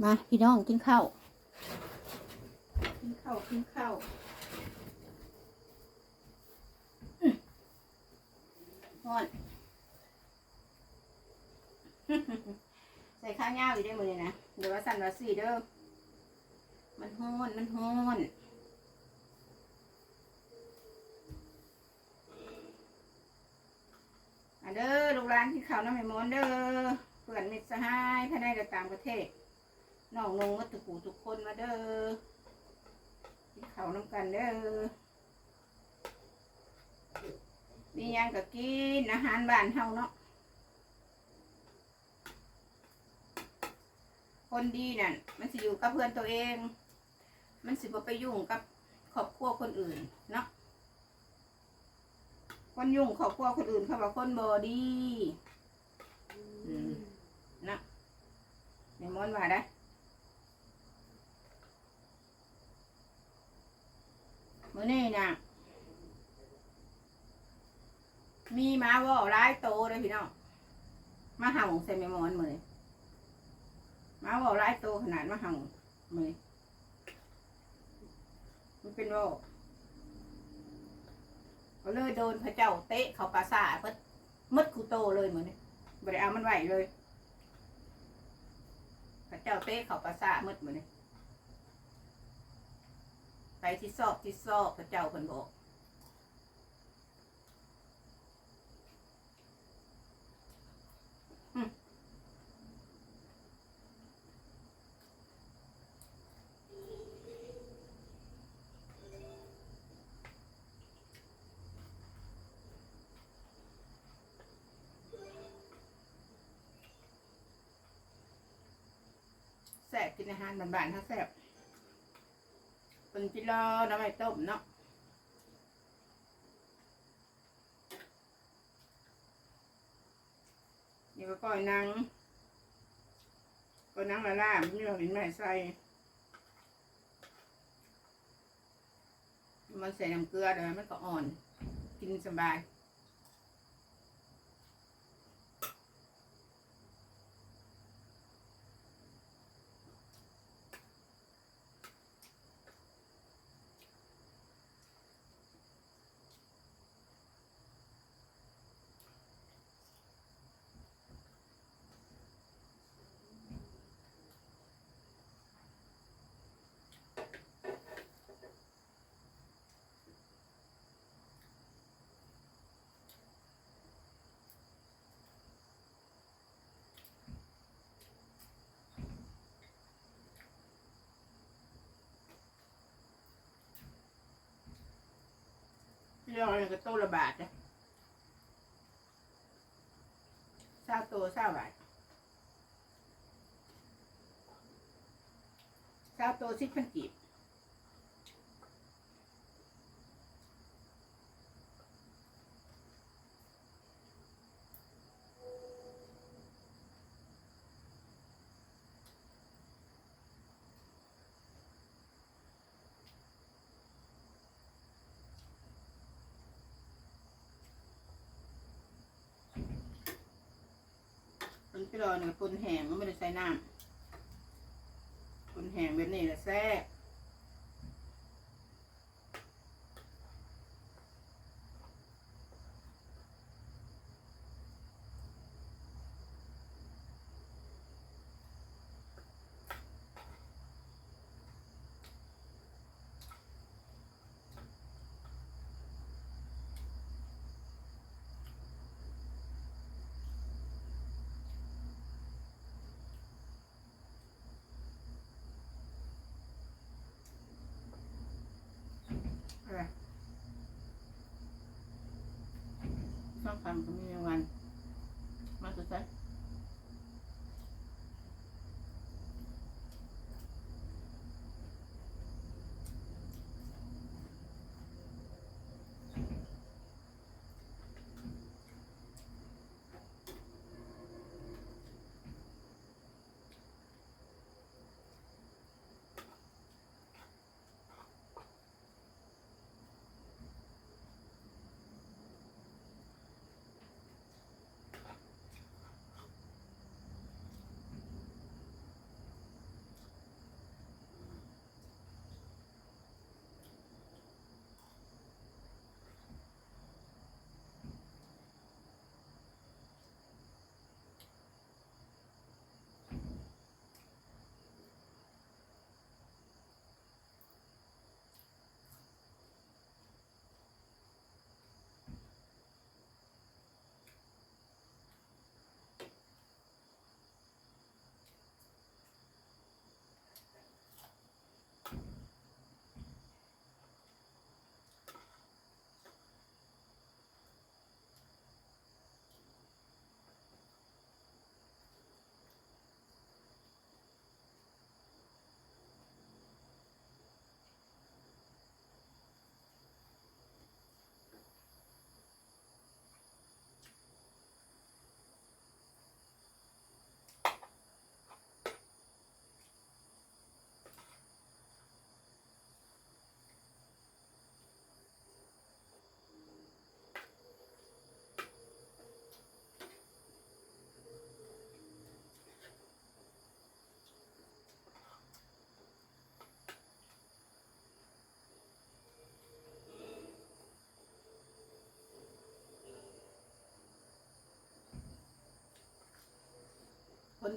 มาพี่น้องกินข้าวกินข้าวกินข้าวอื้อฮ้อนใส่ข้าวเหนียวอีกได้อมือเลยนะ เดี๋ยวว่าสั่นว่าสีเด้อ มันฮ้อนมันฮ้อนมาเด้อลูกหลานที่เขาวน้ำไม่มอนเด้อเพื่อนมิตรสหายภายในและต่างประเทศ น้องนงวัตถุกูทุกคนมาเด้อที่เขาน้ำกันเด้อมียังก็กินอาหารบ้านเฮาเนาะคนดีนั่นมันสิอยู่กับเพื่อนตัวเอง มันสิบ่ไปยุ่งกับครอบครัวคนอื่นเนาะคนยุ่งครอบครัวคนอื่นเขาว่าคนบอดีอืมนะในมอนว่าได้ มื่อนี้นะมีหมาว่อร้ายโตเลยพี่น้องมาเห่าใส่แม่มอนมือนหมาว่าร้ายโตขนาดมาเห่ามือมันเป็นว่าก็เลยโดนพระเจ้าเตะเขาปราสาทเพิดมืดกูโตเลยเหมือนนี่บริเอามันไหวเลย พระเจ้าเตะเขาปราสาทมืดเหมือนนี่ ไปที่ซอกที่ซอกพระเจ้าคนบอกแซ่บกินอาหารบ้านๆถ้าแซ่บ เป็นจิรอน้ำไม่ต้มเนาะนี่ก็ก้อยนังก้อยนังละล่ามันเราเห็นไหมใส่ มันใส่น้ำเกลือเดี๋ยวมันก็อ่อน กินสบาย เราเนี่ยก็โตระบาดนะเศร้าโตเศร้าบาทเศร้าโตสิบพันกีบ ที่เราเนี่ยคนแห้งก็ไม่ได้ใส่น้ำคนแห้งแบบนี้แหละแซ่บอะไร ฟังก็มี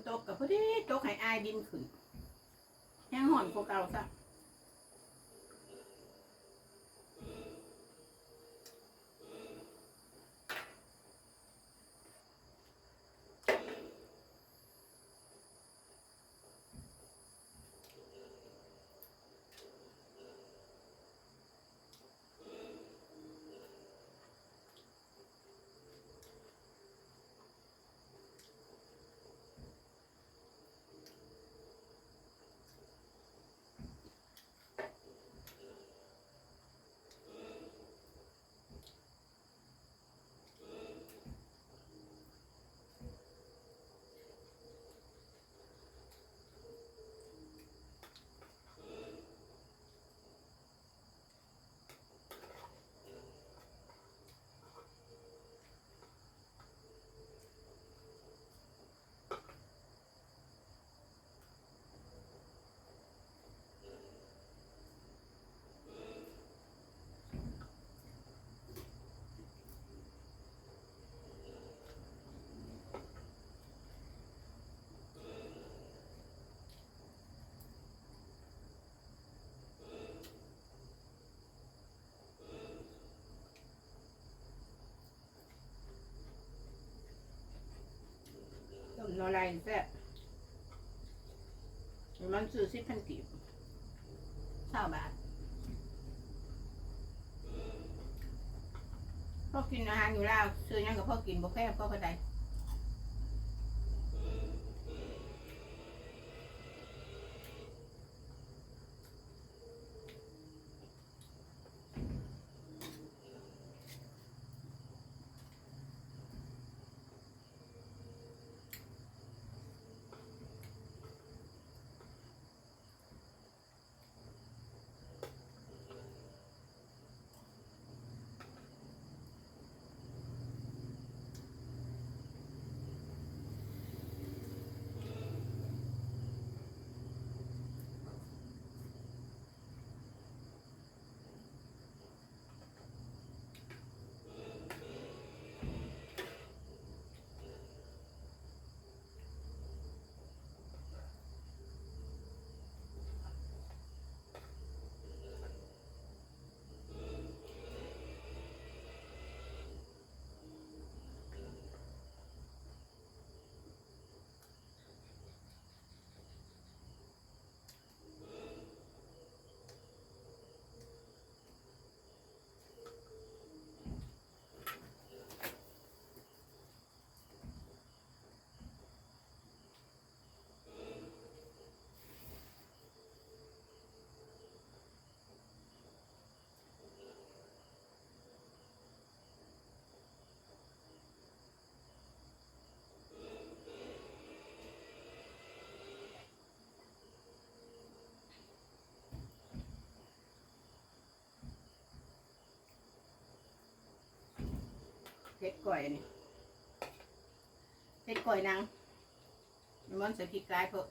ตกกับพอดีตกให้อายดินขึ้นยังห่อนพวกเกาซะ แซ่บมันซื้อสิบพันกีบเท่าบาทพ่อกินอาหารอยู่แล้วซื้อหยังกับพ่อกินบ่แพ้พ่อก็ได้ ผ็ดก่อยนี่เผ็ดก่อยนางมันใส่พริกกลายเพิ่ม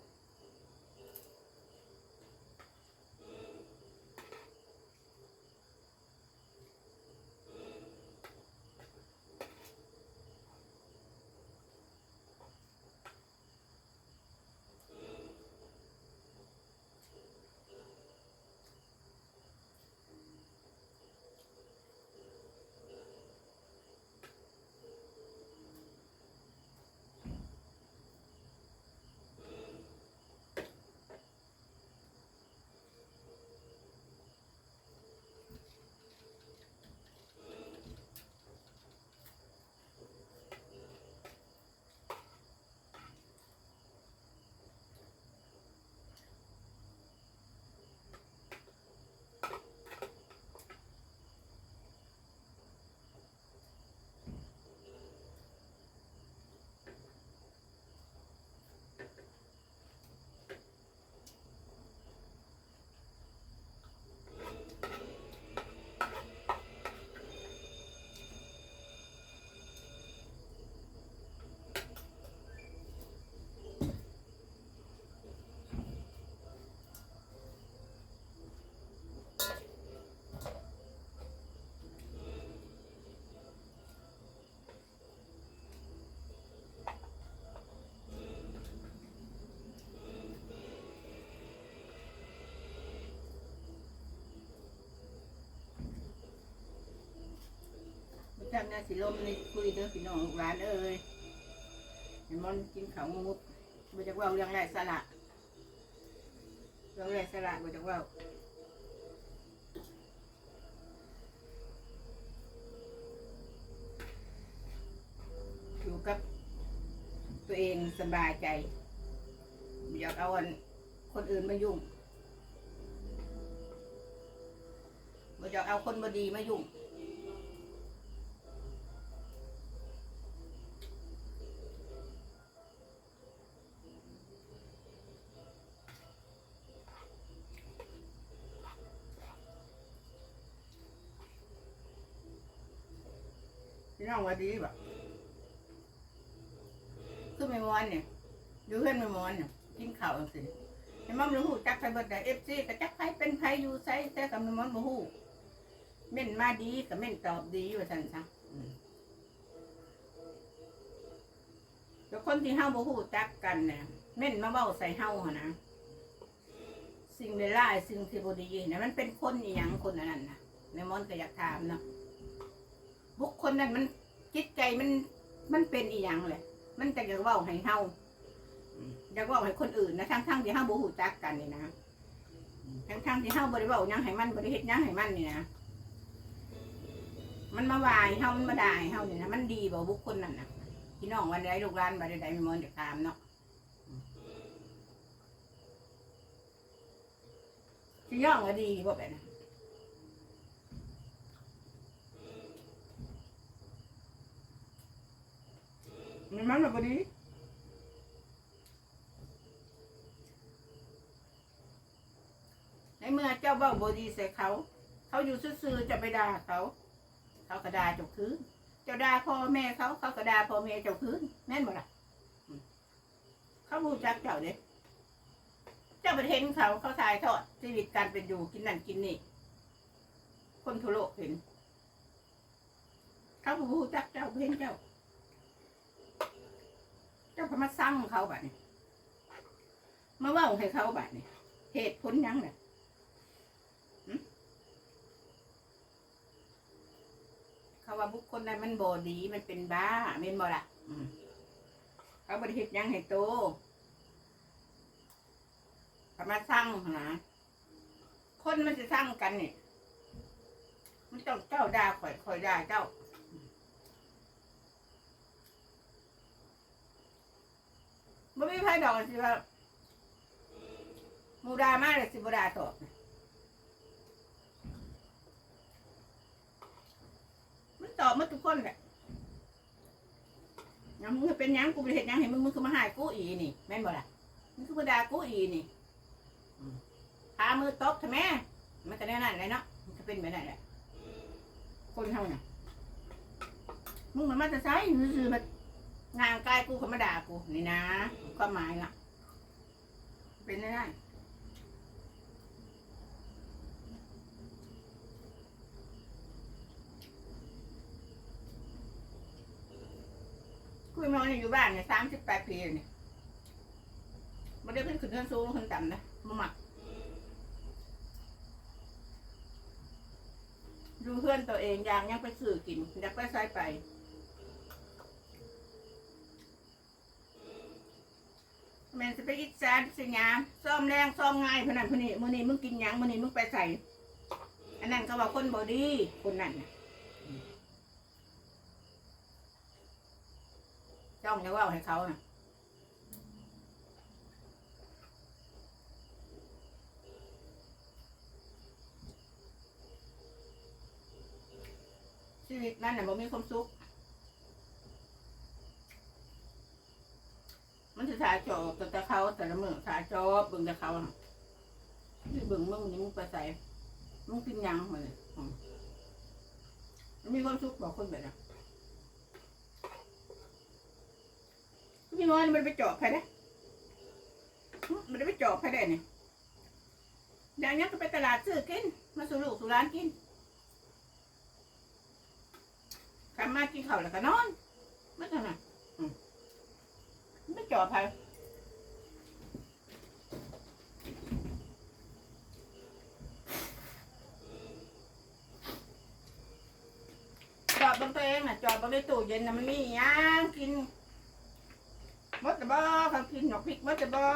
นน่ะสิลมนี่คุยเด้อพี่น้องลูกหลานเอ้ยเห็นมันกินข้าวงุบบ่จักว่าเรื่องไรสาระเรื่องไรสาระบ่จักว่าอยู่กับตัวเองสบายใจอยากเอาคนอื่นมายุ่งบ่อยากเอาคนบ่ดีมายุ่ง พี่น้องว่าดีบ่คือไม่มอนเนี่ยดูเพื่อนไม่มอนเนี่ยกินข้าวจังสิไอ้มัมรู้หูจักใครเบิดได้เอฟซีก็จักใครเป็นใครอยู่ไสแต่กับม่มอนบ่ฮู้เม่นมาดีกับเม่นตอบดีว่าซั่นซะแล้วคนที่เฮาบ่ฮู้จักกันเนี่ยเม่นมาเว้าใส่เฮาหั่นนะสิ่งใดร้ายสิ่งที่บ่ดีเนี่ยมันเป็นคนอีหยังคนอันนั้นน่ะแม่มอนก็อยากถามเนาะ บุคคลนั้นมันจิตใจมันมันเป็นอีหยังเลยมันจะอยากเว่าให้เฮาอยากเว่าให้คนอื่นนะทั้งทั้งๆที่เฮาบ่ฮู้จักกันนี่นะทั้งทั้งๆที่เฮาบ่ได้เว้าหยังให้มันบ่ได้เฮ็ดหยังให้มันนี่นะมันมาวาให้เฮามันมาด่าให้เฮานี่นะมันดีบ่บุคคลนั้นน่ะพี่น้องวันใดลูกหลานบ่ได้ใดมีมนต์จะตามเนาะสิย่องก็ดีบ่แบบนั้น มันแบบนี้ในเมื่อเจ้าเบ้าบดีใส่เขา เขาอยู่ซื่อๆจะไปด่าเขา เขาก็ด่าเจ้าคืนเจ้าด่าพ่อแม่เขา เขาก็ด่าพ่อแม่เจ้าคืนแม่นบ่ล่ะเขาบูจักเจ้าเด้เจ้าประเทศเขาเขาถ่ายทอดชีวิตการเป็นอยู่กินนั่นกินนี่คนทั่วโลกเห็น เขาบูจักเจ้าเห็นเจ้า เจ้าพมาสั่งเขาบัดนี้มาเว่าให้เขาบัดนี้เหตุผลยังเนี่ยเขาว่าบุคคลนั้นมันบอดีมันเป็นบ้าเม่นบ่ล่ะเขาบริเหตุยังให้โตเขามาสั่งนะคนมันจะสั่งกันเนี่ยมันต้องเจ้าด่าข่อยข่อยด่าเจ้า บ่มีไผดอกสิว่าหมูดามาเลยสิบ่ดาตอบมันตอบมาทุกคนแหละยังมึงเป็นหยังกูไปเห็นยังเห็นมึงมึงคือมาหายกูอีนี่แม่นบ่ล่ะมึงคือมาด่ากูอีนี่พามือตบทำไมมันก็แน่นั่นเลยเนาะมันก็เป็นแบบนั้นแหละคนเท่าน่ะมึงมันมาจะใช้ซื่อมันงานกายกูเขามาด่ากูนี่นะ ความหมายล่ะ เป็นได้ได้คุยมองอยู่บ้านเนี่ยสามสิบแปดปีเนี่ยมันได้ขึ้นขึ้นเงินสูงขึ้นต่ำนะมาหมักดูเพื่อนตัวเองอย่างยังไปสื่อกินอยากไปใส่ไป ม่นจะไปอิจฉาสิงามซ่อมแรงซ่อมง่ายพนันพนีมื้อนี้มึงกินหยังมื้อนี้มึงไปใส่ อันนั้นเขาว่าคนบอดีคนนั้นน่ะจ้องจะเว่าให้เขาน่ะชีวิตมันน่ะบ่มีความสุข มันจะถ่าจอแต่แต่เขาแต่ละมือถ่าจอเบิ่งแต่เขาน่ะนี่เบิ่งมึงนี่มึงไปใส่มึงกินยังมาเลยอืมมันมีความสุขบอกคนแบบนั้นพี่น้อยมันไปเจาะใครได้มันได้ไปเจาะใครได้เนี่ยอย่างนี้ก็ไปตลาดซื้อกิน มาสู่ลูกสู่ร้านกินกลับมากินข้าวแล้วก็นอนไม่ทำไง ไม่จอดใครจอดบของตัวเองน่ะจอดบริตู้เย็นน่ะมันมีหยังกินมดตะบอเขากินหนอกพริกมดตะบอ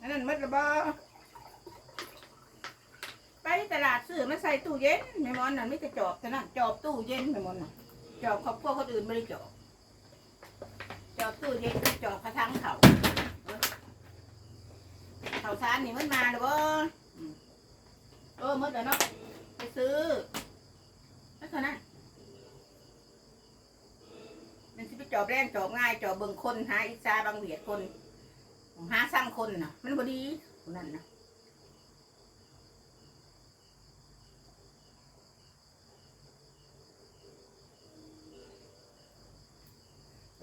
อันนั้นมดตะบอไปตลาดซื้อมาใส่ตู้เย็นแม่มอนน่ะไม่จะจอบแต่นั่นจอบตู้เย็นแม่มอนน่ะจอบครอบครัวคนอื่นไม่ได้จอบ จอบตู้เย็นจอบกระทังเขาเขาซานนี่มันมาหรือบ่อืมเออมดแล้วเนาะไปซื้อแล้วเท่านั้นมันสิไปจอบแรงจอบง่ายจอบเบิ่งคนหาอิจฉาบางเบียดคนหาสร้างคนน่ะ มันบ่ดีคนนั่นนะ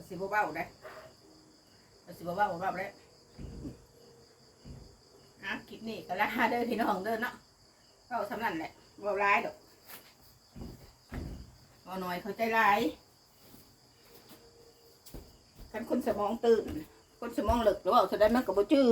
สิบ่เว้าได้ ก็สิบ่เว้าบ่เว้าได้อะคลิปนี้ก็ลาเด้อพี่น้องเด้อเนาะเว้าสำนันแหละเว้าร้ายดอกเว้าน้อยเขาใจร้ายคันคนสมองตื่น คนสมองหลึกหรือว่าแสดงมันก็บ่จื้อ